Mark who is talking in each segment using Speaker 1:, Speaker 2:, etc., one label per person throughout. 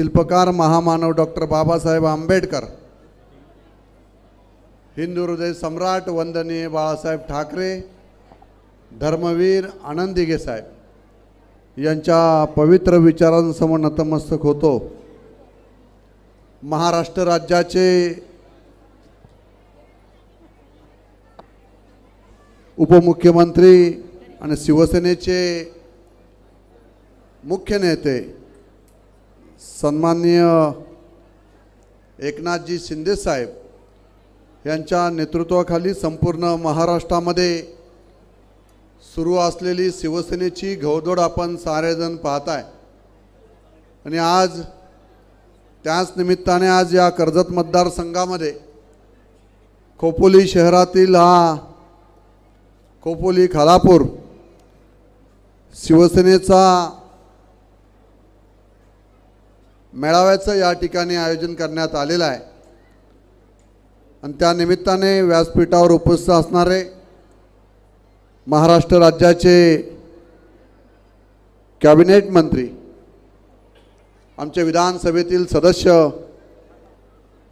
Speaker 1: शिल्पकार महामानव डॉक्टर बाबासाहेब आंबेडकर हिंदू हृदय सम्राट वंदनीय बाळासाहेब ठाकरे धर्मवीर आनंदिगे साहेब यांच्या पवित्र विचारांसमोर नतमस्तक होतो. महाराष्ट्र राज्याचे उपमुख्यमंत्री आणि शिवसेनेचे मुख्य नेते सन्माननीय एकनाथजी शिंदे साहेब यांच्या नेतृत्वाखाली संपूर्ण महाराष्ट्रामध्ये सुरू असलेली शिवसेनेची घवदोड आपण सारेजण पाहताय. आणि आज त्याच निमित्ताने आज या कर्जत मतदारसंघामध्ये खोपोली शहरातील हा खोपोली खालापूर शिवसेनेचा मेळाव्याचं या ठिकाणी आयोजन करण्यात आलेलं आहे. आणि त्या निमित्ताने व्यासपीठावर उपस्थित असणारे महाराष्ट्र राज्याचे कॅबिनेट मंत्री आमचे विधानसभेतील सदस्य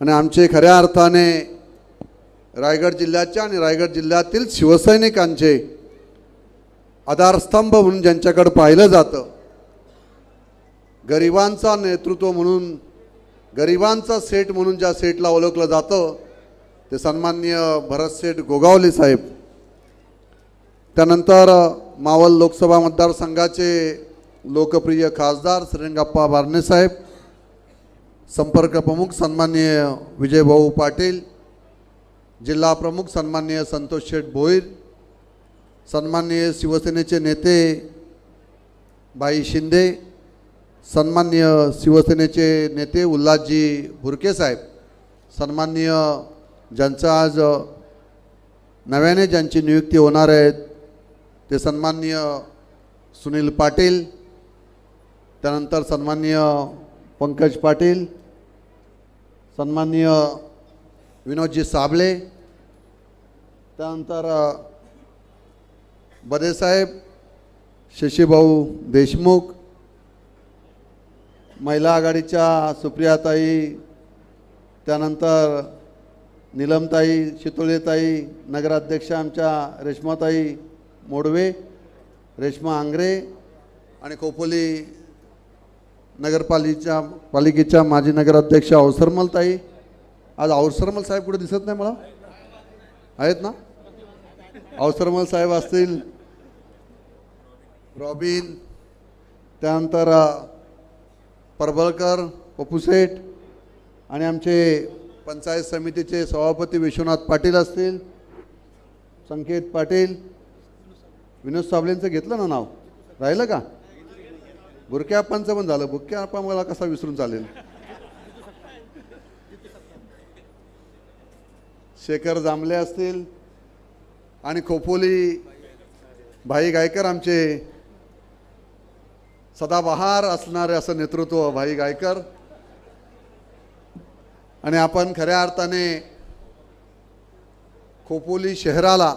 Speaker 1: आणि आमचे खऱ्या अर्थाने रायगड जिल्ह्याच्या आणि रायगड जिल्ह्यातील शिवसैनिकांचे आधारस्तंभ म्हणून ज्यांच्याकडे पाहिलं जातं गरिबांचा नेतृत्व म्हणून गरिबांचा सेट म्हणून ज्या सेटला ओळखलं जातं ते सन्मान्य भरत सेठ गोगावले साहेब. त्यानंतर मावल लोकसभा मतदारसंघाचे लोकप्रिय खासदार श्रीरंगाप्पा बारणे साहेब संपर्क प्रमुख सन्माननीय विजयभाऊ पाटील जिल्हा प्रमुख सन्मान्य संतोष शेठ भोईर सन्मान्य शिवसेनेचे नेते भाई शिंदे सन्माननीय शिवसेनेचे नेते उल्हासजी बुरके साहेब सन्मान्य ज्यांचं आज नव्याने ज्यांची नियुक्ती होणार आहेत ते सन्माननीय सुनील पाटील त्यानंतर सन्मान्य पंकज पाटील सन्मान्य विनोदजी साबळे त्यानंतर बदेसाहेब शशीभाऊ देशमुख महिला आघाडीच्या सुप्रियाताई त्यानंतर निलमताई शितोळेताई नगराध्यक्ष आमच्या रेश्माताई मोडवे रेश्मा आंग्रे आणि खोपोली नगरपालिकेच्या पालिकेच्या माजी नगराध्यक्ष अवसरमलताई आज अवसरमल साहेब कुठे दिसत नाही मला? आहेत ना? अवसरमल साहेब असतील. रॉबिन त्यानंतर परबळकर पप्पूसेठ आणि आमचे पंचायत समितीचे सभापती विश्वनाथ पाटील असतील संकेत पाटील. विनोद साबलेंचं घेतलं ना नाव? राहिलं का? बुरक्याप्पांचं पण झालं. बुरक्याप्पा मला कसा विसरून चालेल? शेखर जांभले असतील आणि खोपोली भाई गायकर आमचे सदाबहार असणारे असं नेतृत्व भाई गायकर. आणि आपण खऱ्या अर्थाने खोपोली शहराला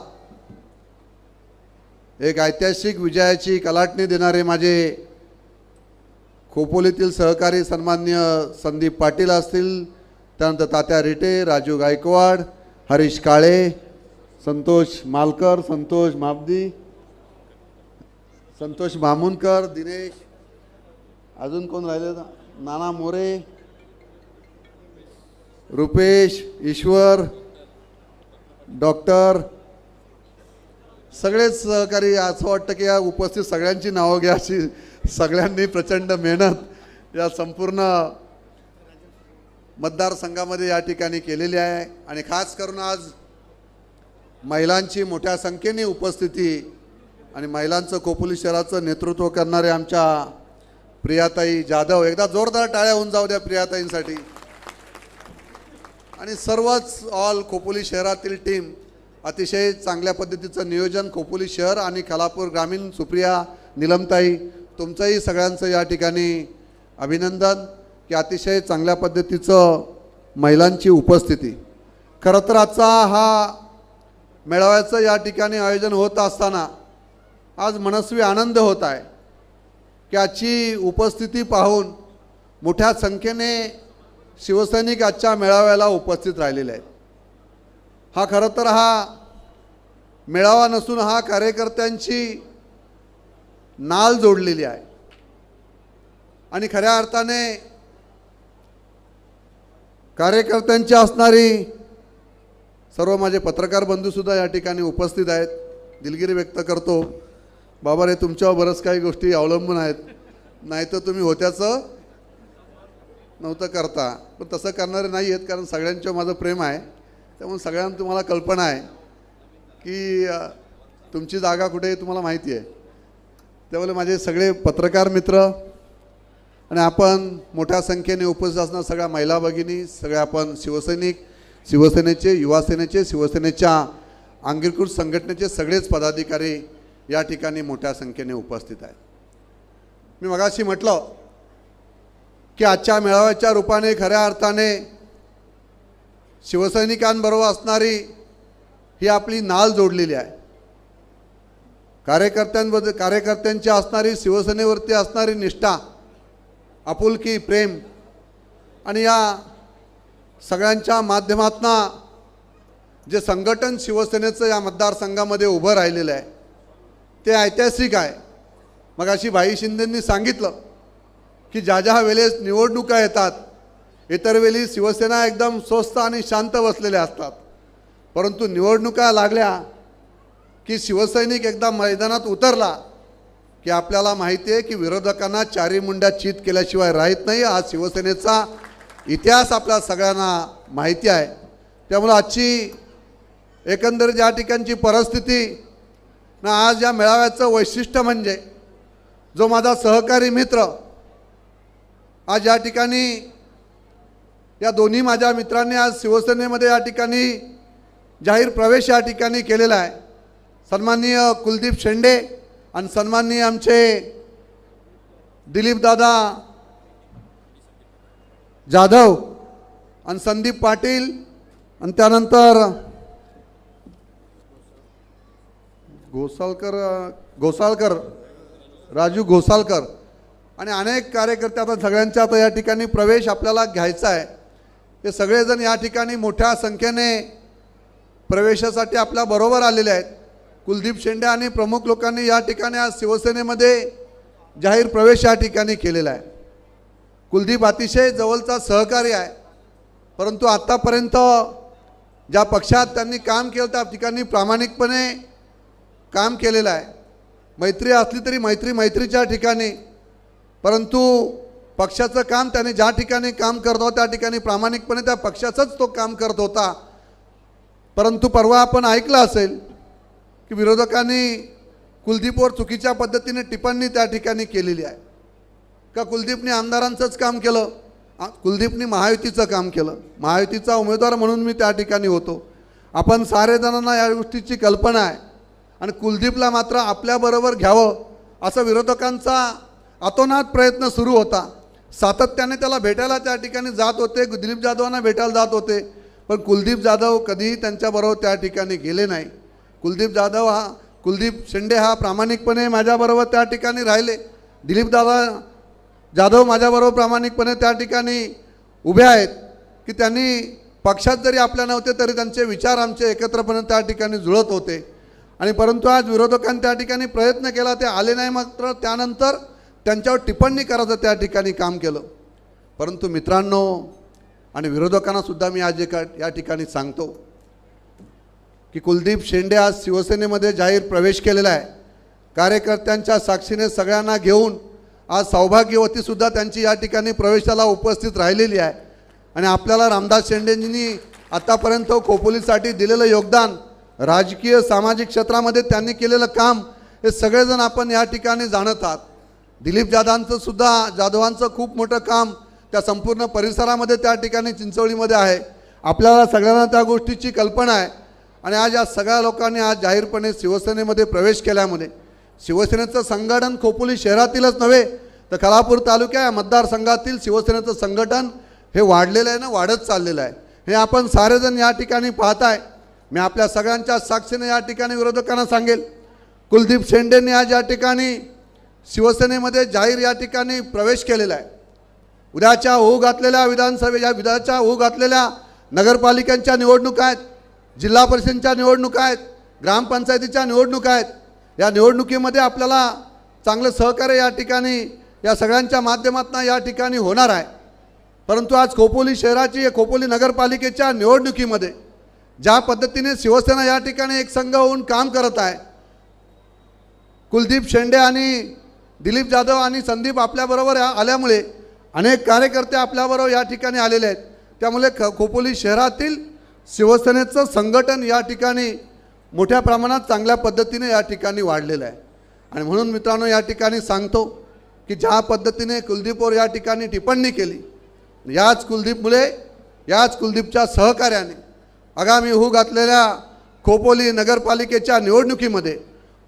Speaker 1: एक ऐतिहासिक विजयाची कलाटणी देणारे माझे खोपोलीतील सहकारी सन्मान्य संदीप पाटील असतील त्यानंतर तात्या रिटे राजू गायकवाड हरीश काळे संतोष मालकर संतोष माबदी संतोष मामुनकर दिनेश अजून कोण राहिले? नाना मोरे रुपेश ईश्वर डॉक्टर सगळेच सहकारी असं वाटतं की या उपस्थित सगळ्यांची नावं घ्या अशी सगळ्यांनी प्रचंड मेहनत या संपूर्ण मतदारसंघामध्ये या ठिकाणी केलेली आहे. आणि खास करून आज महिलांची मोठ्या संख्येने उपस्थिती आणि महिलांचं खोपोली शहराचं नेतृत्व करणारे आमच्या प्रियाताई जाधव एकदा जोरदार टाळ्या होऊन जाऊ द्या प्रियाताईंसाठी. आणि सर्वच ऑल खोपोली शहरातील टीम अतिशय चांगल्या पद्धतीचं नियोजन खोपोली शहर आणि खालापूर ग्रामीण सुप्रिया निलमताई तुमचंही सगळ्यांचं या ठिकाणी अभिनंदन की अतिशय चांगल्या पद्धतीचं महिलांची उपस्थिती. खरं तर आजचा हा मेळाव्याचं या ठिकाणी आयोजन होत असताना आज मनस्वी आनंद होत आहे. की आजची उपस्थिती पाहून मोठ्या संख्येने शिवसैनिक आजच्या मेळाव्याला उपस्थित राहिलेले आहेत. हा खरं तर हा मेळावा नसून हा कार्यकर्त्यांची नाल जोडलेली आहे. आणि खऱ्या अर्थाने कार्यकर्त्यांची असणारी सर्व माझे पत्रकार बंधूसुद्धा या ठिकाणी उपस्थित आहेत. दिलगिरी व्यक्त करतो. बाबा रे तुमच्यावर बरंच काही गोष्टी अवलंबून आहेत. नाही तर तुम्ही होत्याचं नव्हतं करता. पण तसं करणारे नाही आहेत कारण सगळ्यांच्यावर माझं प्रेम आहे. त्यामुळे सगळ्यांना तुम्हाला कल्पना आहे की तुमची जागा कुठे आहे तुम्हाला माहिती आहे. त्यामुळे माझे सगळे पत्रकार मित्र आणि आपण मोठ्या संख्येने उपस्थित असणाऱ्या सगळ्या महिला भगिनी सगळ्या आपण शिवसैनिक शिवसेनेचे युवासेनेचे शिवसेनेच्या अंगीकृत संघटनेचे सगळेच पदाधिकारी या ठिकाणी मोठ्या संख्येने उपस्थित आहेत. मी मगाशी म्हटलं की आजच्या मेळाव्याच्या रूपाने खऱ्या अर्थाने शिवसैनिकांबरोबर असणारी ही आपली नाल जोडलेली आहे. कार्यकर्त्यांबद्दल कार्यकर्त्यांची असणारी शिवसेनेवरती असणारी निष्ठा आपुलकी प्रेम आणि या सगळ्यांच्या माध्यमातून जे संघटन शिवसेनेचं या मतदारसंघामध्ये उभं राहिलेलं आहे ते ऐतिहासिक आहे. मग अशी भाई शिंदेंनी सांगितलं की ज्या ज्या वेळेस निवडणुका येतात इतर वेळी शिवसेना एकदम स्वस्त आणि शांत बसलेल्या असतात. परंतु निवडणुका लागल्या की शिवसैनिक एकदा मैदानात उतरला की आपल्याला माहिती आहे की विरोधकांना चारी मुंड्या चित केल्याशिवाय राहत नाही. हा शिवसेनेचा इतिहास आपल्या सगळ्यांना माहिती आहे. त्यामुळं आजची एकंदर ज्या ठिकाणची परिस्थिती ना आज या मेळाव्याचं वैशिष्ट्य म्हणजे जो माझा सहकारी मित्र आज या ठिकाणी या दोन्ही माझ्या मित्रांनी आज शिवसेनेमध्ये या ठिकाणी जाहीर प्रवेश या ठिकाणी केलेला आहे. सन्माननीय कुलदीप शेंडे आणि सन्माननीय आमचे दिलीपदादा जाधव आणि संदीप पाटील आणि त्यानंतर घोसाळकर घोसाळकर राजू घोसाळकर आणि अनेक कार्यकर्ते आता सगळ्यांच्या आता या ठिकाणी प्रवेश आपल्याला घ्यायचा आहे. हे सगळेजण या ठिकाणी मोठ्या संख्येने प्रवेशासाठी आपल्या बरोबर आलेले आहेत. कुलदीप शेंडे आणि प्रमुख लोकांनी या ठिकाणी आज शिवसेनेमध्ये जाहीर प्रवेश या ठिकाणी केलेला आहे. कुलदीप अतिशय जवळचा सहकारी आहे. परंतु आत्तापर्यंत ज्या पक्षात त्यांनी काम केलं त्या ठिकाणी प्रामाणिकपणे काम केलेलं आहे. मैत्री असली तरी मैत्री मैत्रीच्या ठिकाणी परंतु पक्षाचं काम त्याने ज्या ठिकाणी काम करत होता त्या ठिकाणी प्रामाणिकपणे त्या पक्षाचंच तो काम करत होता. परंतु परवा आपण ऐकलं असेल की विरोधकांनी कुलदीपवर चुकीच्या पद्धतीने टिप्पणी त्या ठिकाणी केलेली आहे. का कुलदीपने आमदारांचंच काम केलं? कुलदीपने महायुतीचं काम केलं. महायुतीचा उमेदवार म्हणून मी त्या ठिकाणी होतो. आपण सारे जणांना या गोष्टीची कल्पना आहे. आणि कुलदीपला मात्र आपल्याबरोबर घ्यावं असं विरोधकांचा अतोनात प्रयत्न सुरू होता. सातत्याने त्याला भेटायला त्या ठिकाणी जात होते दिलीप जाधवांना भेटायला जात होते पण कुलदीप जाधव कधीही त्यांच्याबरोबर त्या ठिकाणी गेले नाही. कुलदीप जाधव हा कुलदीप शेंडे हा प्रामाणिकपणे माझ्याबरोबर त्या ठिकाणी राहिले. दिलीपदादा जाधव माझ्याबरोबर प्रामाणिकपणे त्या ठिकाणी उभे आहेत की त्यांनी पक्षात जरी आपल्या नव्हते तरी त्यांचे विचार आमचे एकत्रपणे त्या ठिकाणी जुळत होते. आणि परंतु आज विरोधकांनी त्या ठिकाणी प्रयत्न केला ते आले नाही मात्र त्यानंतर त्यांच्यावर टिप्पणी करायचं त्या ठिकाणी काम केलं. परंतु मित्रांनो आणि विरोधकांनासुद्धा मी आज एका या ठिकाणी सांगतो की कुलदीप शेंडे आज शिवसेनेमध्ये जाहीर प्रवेश केलेला आहे. कार्यकर्त्यांच्या साक्षीने सगळ्यांना घेऊन आज सौभाग्यवतीसुद्धा त्यांची या ठिकाणी प्रवेशाला उपस्थित राहिलेली आहे. आणि आपल्याला रामदास शेंडेंनी आतापर्यंत खोपोलीसाठी दिलेलं योगदान राजकीय सामाजिक क्षेत्रामध्ये त्यांनी केलेलं काम हे सगळेजण आपण या ठिकाणी जाणत आहात. दिलीप जाधवांचं सुद्धा जाधवांचं खूप मोठं काम त्या संपूर्ण परिसरामध्ये त्या ठिकाणी चिंचवळीमध्ये आहे. आपल्याला सगळ्यांना त्या गोष्टीची कल्पना आहे. आणि आज या सगळ्या लोकांनी आज जाहीरपणे शिवसेनेमध्ये प्रवेश केल्यामुळे शिवसेनेचं संघटन खोपोली शहरातीलच नव्हे तर खलापूर तालुक्या या मतदारसंघातील शिवसेनेचं संघटन हे वाढलेलं आहे ना वाढत चाललेलं आहे. हे आपण सारेजण या ठिकाणी पाहताय. मी आपल्या सगळ्यांच्या साक्षीने या ठिकाणी विरोधकांना सांगेल. कुलदीप शेंडेंनी आज या ठिकाणी शिवसेनेमध्ये जाहीर या ठिकाणी प्रवेश केलेला आहे. उद्याच्या होऊ घातलेल्या विधानसभे या विधाच्या होऊ घातलेल्या नगरपालिकांच्या निवडणुका आहेत जिल्हा परिषदेच्या निवडणुका आहेत ग्रामपंचायतीच्या निवडणुका आहेत. या निवडणुकीमध्ये आपल्याला चांगलं सहकार्य या ठिकाणी या सगळ्यांच्या माध्यमातून या ठिकाणी होणार आहे. परंतु आज खोपोली शहराची खोपोली नगरपालिकेच्या निवडणुकीमध्ये ज्या पद्धतीने शिवसेना या ठिकाणी एक संघ होऊन काम करत आहे कुलदीप शेंडे आणि दिलीप जाधव आणि संदीप आपल्याबरोबर आल्यामुळे अनेक कार्यकर्ते आपल्याबरोबर या ठिकाणी आलेले आहेत. त्यामुळे ख खोपोली शहरातील शिवसेनेचं संघटन या ठिकाणी मोठ्या प्रमाणात चांगल्या पद्धतीने या ठिकाणी वाढलेलं आहे. आणि म्हणून मित्रांनो या ठिकाणी सांगतो की ज्या पद्धतीने कुलदीपवर या ठिकाणी टिप्पणी केली याच कुलदीपमुळे याच कुलदीपच्या सहकार्याने आगामी होऊ घातलेल्या खोपोली नगरपालिकेच्या निवडणुकीमध्ये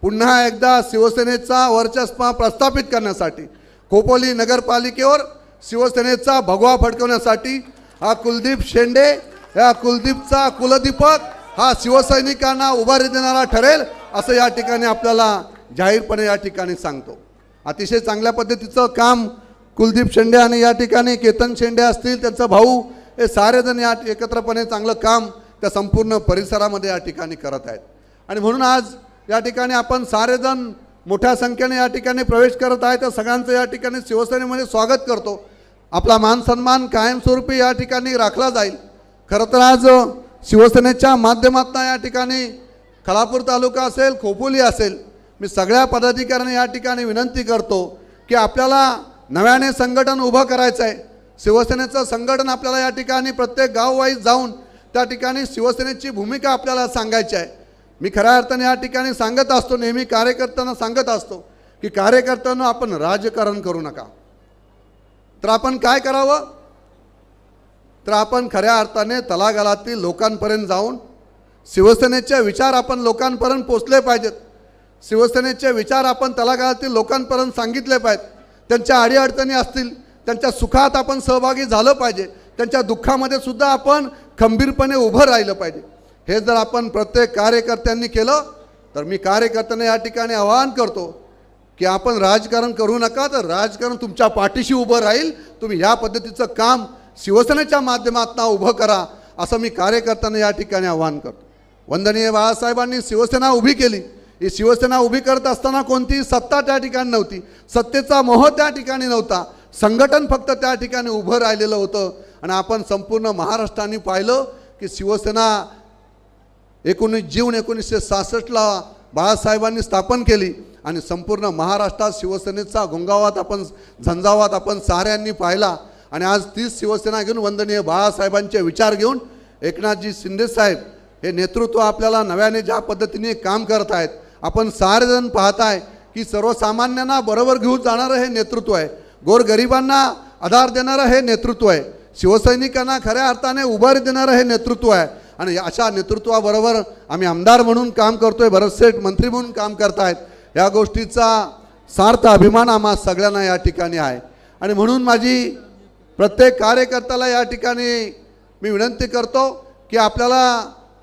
Speaker 1: पुन्हा एकदा शिवसेनेचा वर्चस्व प्रस्थापित करण्यासाठी खोपोली नगरपालिकेवर शिवसेनेचा भगवा फडकवण्यासाठी हा कुलदीप शेंडे या कुलदीपचा कुलदीपक हा शिवसैनिकांना उभारी देणारा ठरेल असं या ठिकाणी आपल्याला जाहीरपणे या ठिकाणी सांगतो. अतिशय चांगल्या पद्धतीचं काम कुलदीप शेंडे आणि या ठिकाणी केतन शेंडे असतील त्यांचा भाऊ हे सारेजण या एकत्रपणे चांगलं काम त्या संपूर्ण परिसरामध्ये या ठिकाणी करत आहेत. आणि म्हणून आज या ठिकाणी आपण सारेजण मोठ्या संख्येने या ठिकाणी प्रवेश करत आहे. तर सगळ्यांचं या ठिकाणी शिवसेनेमध्ये स्वागत करतो. आपला मान सन्मान कायमस्वरूपी या ठिकाणी राखला जाईल. खरं तर आज शिवसेनेच्या माध्यमातून या ठिकाणी खलापूर तालुका असेल खोपोली असेल मी सगळ्या पदाधिकाऱ्यांना या ठिकाणी विनंती करतो की आपल्याला नव्याने संघटन उभं करायचं आहे शिवसेनेचं संघटन आपल्याला या ठिकाणी प्रत्येक गाववाईज जाऊन त्या ठिकाणी शिवसेनेची भूमिका आपल्याला सांगायची आहे. मी खऱ्या अर्थाने या ठिकाणी सांगत असतो नेहमी कार्यकर्त्यांना सांगत असतो की कार्यकर्त्यांना आपण राजकारण करू नका. तर आपण काय करावं? तर आपण खऱ्या अर्थाने तलागालातील लोकांपर्यंत जाऊन शिवसेनेचे विचार आपण लोकांपर्यंत पोचले पाहिजेत. शिवसेनेचे विचार आपण तलागालातील लोकांपर्यंत सांगितले पाहिजेत. त्यांच्या अडीअडचणी असतील त्यांच्या सुखात आपण सहभागी झालं पाहिजे. त्यांच्या दुःखामध्ये सुद्धा आपण खंबीरपणे उभं राहिलं पाहिजे. हे जर आपण प्रत्येक कार्यकर्त्यांनी केलं तर मी कार्यकर्त्यांना या ठिकाणी आवाहन करतो की आपण राजकारण करू नका तर राजकारण तुमच्या पाठीशी उभं राहील. तुम्ही या पद्धतीचं काम शिवसेनेच्या माध्यमातून उभं करा असं मी कार्यकर्त्यांना या ठिकाणी आवाहन करतो. वंदनीय बाळासाहेबांनी शिवसेना उभी केली. ही शिवसेना उभी करत असताना कोणतीही सत्ता त्या ठिकाणी नव्हती. सत्तेचा मोह त्या ठिकाणी नव्हता. संघटन फक्त त्या ठिकाणी उभं राहिलेलं होतं. आणि आपण संपूर्ण महाराष्ट्राने पाहिलं की शिवसेना एकोणीस जून एकोणीसशे सहासष्टला बाळासाहेबांनी स्थापन केली आणि संपूर्ण महाराष्ट्रात शिवसेनेचा घोंगावात आपण झंझावात आपण साऱ्यांनी पाहिला. आणि आज तीच शिवसेना घेऊन वंदनीय बाळासाहेबांचे विचार घेऊन एकनाथजी शिंदेसाहेब हे नेतृत्व आपल्याला नव्याने ज्या पद्धतीने काम करत आहेत आपण सारेजण पाहताय की सर्वसामान्यांना बरोबर घेऊन जाणारं हे नेतृत्व आहे. गोरगरिबांना आधार देणारं हे नेतृत्व आहे. शिवसैनिकांना खऱ्या अर्थाने उभारी देणारं हे नेतृत्व आहे. आणि अशा नेतृत्वाबरोबर आम्ही आमदार म्हणून काम करतोय भरतसेठ मंत्री म्हणून काम करतायत. या गोष्टीचा सार्थ अभिमान आम्हा सगळ्यांना या ठिकाणी आहे. आणि म्हणून माझी प्रत्येक कार्यकर्त्याला या ठिकाणी मी विनंती करतो की आपल्याला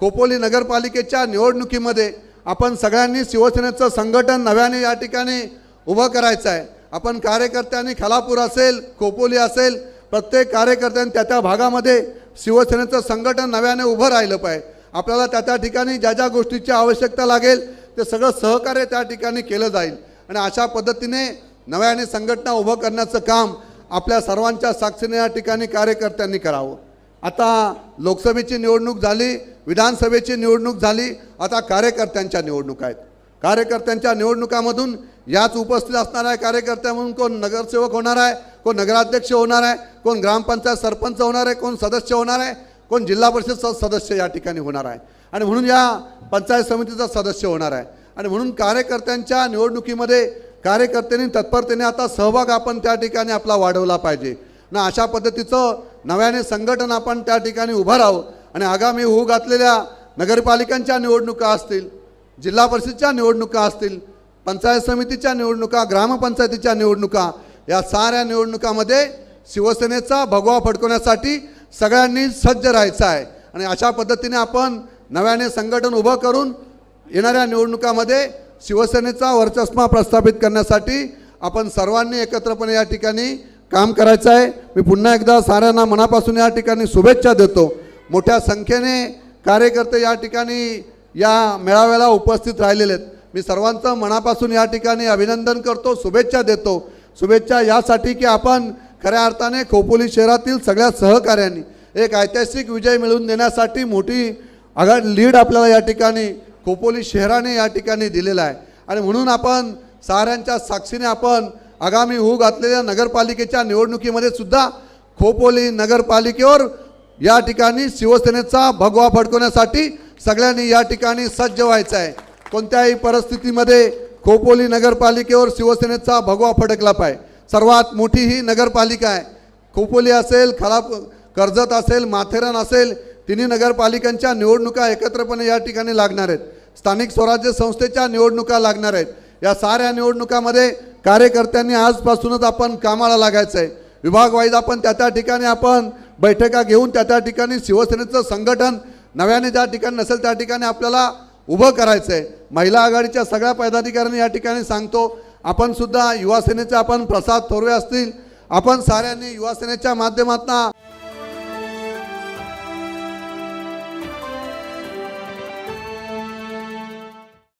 Speaker 1: खोपोली नगरपालिकेच्या निवडणुकीमध्ये आपण सगळ्यांनी शिवसेनेचं संघटन नव्याने या ठिकाणी उभं करायचं आहे. आपण कार्यकर्त्यांनी खलापूर असेल खोपोली असेल प्रत्येक कार्यकर्त्यांनी त्या त्या भागामध्ये शिवसेनेचं संघटन नव्याने उभं राहिलं पाहिजे. आपल्याला त्या त्या ठिकाणी ज्या ज्या गोष्टीची आवश्यकता लागेल ते सगळं सहकार्य त्या ठिकाणी केलं जाईल. आणि अशा पद्धतीने नव्याने संघटना उभं करण्याचं काम आपल्या सर्वांच्या साक्षीने या ठिकाणी कार्यकर्त्यांनी करावं. आता लोकसभेची निवडणूक झाली विधानसभेची निवडणूक झाली आता कार्यकर्त्यांच्या निवडणूक आहेत. कार्यकर्त्यांच्या निवडणुकामधून याच उपस्थित असणाऱ्या कार्यकर्त्या म्हणून कोण नगरसेवक होणार आहे कोण नगराध्यक्ष होणार आहे कोण ग्रामपंचायत सरपंच होणार आहे कोण सदस्य होणार आहे कोण जिल्हा परिषद स- सदस्य या ठिकाणी होणार आहे. आणि म्हणून या पंचायत समितीचा सदस्य होणार आहे. आणि म्हणून कार्यकर्त्यांच्या निवडणुकीमध्ये कार्यकर्त्यांनी तत्परतेने आता सहभाग आपण त्या ठिकाणी आपला वाढवला पाहिजे. ना अशा पद्धतीचं नव्याने संघटन आपण त्या ठिकाणी उभं राहू आणि आगामी होऊ घातलेल्या नगरपालिकांच्या निवडणुका असतील जिल्हा परिषदच्या निवडणुका असतील पंचायत समितीच्या निवडणुका ग्रामपंचायतीच्या निवडणुका या साऱ्या निवडणुकामध्ये शिवसेनेचा भगवा फडकवण्यासाठी सगळ्यांनी सज्ज राहायचं आहे. आणि अशा पद्धतीने आपण नव्याने संघटन उभं करून येणाऱ्या निवडणुकामध्ये शिवसेनेचा वर्चस्मा प्रस्थापित करण्यासाठी आपण सर्वांनी एकत्रपणे या ठिकाणी काम करायचं आहे. मी पुन्हा एकदा साऱ्यांना मनापासून या ठिकाणी शुभेच्छा देतो. मोठ्या संख्येने कार्यकर्ते या ठिकाणी या मेळाव्याला उपस्थित राहिलेले आहेत. मी सर्वांचं मनापासून या ठिकाणी अभिनंदन करतो शुभेच्छा देतो. शुभेच्छा यासाठी की आपण खऱ्या अर्थाने खोपोली शहरातील सगळ्या सहकार्यांनी एक ऐतिहासिक विजय मिळवून देण्यासाठी मोठी आघाड लीड आपल्याला या ठिकाणी खोपोली शहराने या ठिकाणी दिलेला आहे. आणि म्हणून आपण साऱ्यांच्या साक्षीने आपण आगामी होऊ घातलेल्या नगरपालिकेच्या निवडणुकीमध्ये सुद्धा खोपोली नगरपालिकेवर या ठिकाणी शिवसेनेचा भगवा फडकवण्यासाठी सगळ्यांनी या ठिकाणी सज्ज व्हायचं आहे कोणत्याही परिस्थितीमध्ये खोपोली नगरपालिकेवर शिवसेनेचा भगवा फडकला पाहिजे सर्वात मोठी ही नगरपालिका आहे. खोपोली असेल खराब कर्जत असेल माथेरान असेल तिन्ही नगरपालिकांच्या निवडणुका एकत्रपणे या ठिकाणी लागणार आहेत. स्थानिक स्वराज्य संस्थेच्या निवडणुका लागणार आहेत. या साऱ्या निवडणुकामध्ये कार्यकर्त्यांनी आजपासूनच आपण कामाला लागायचं आहे विभागवाईज आपण त्या त्या ठिकाणी आपण बैठका घेऊन त्या त्या ठिकाणी शिवसेनेचं संघटन नव्याने ज्या ठिकाणी नसेल त्या ठिकाणी आपल्याला उभं करायचं आहे महिला आघाडीच्या सगळ्या पदाधिकाऱ्यांनी या ठिकाणी सांगतो आपण सुद्धा युवासेनेचे आपण प्रसाद थोरवे असतील आपण साऱ्यांनी युवासेनेच्या माध्यमातून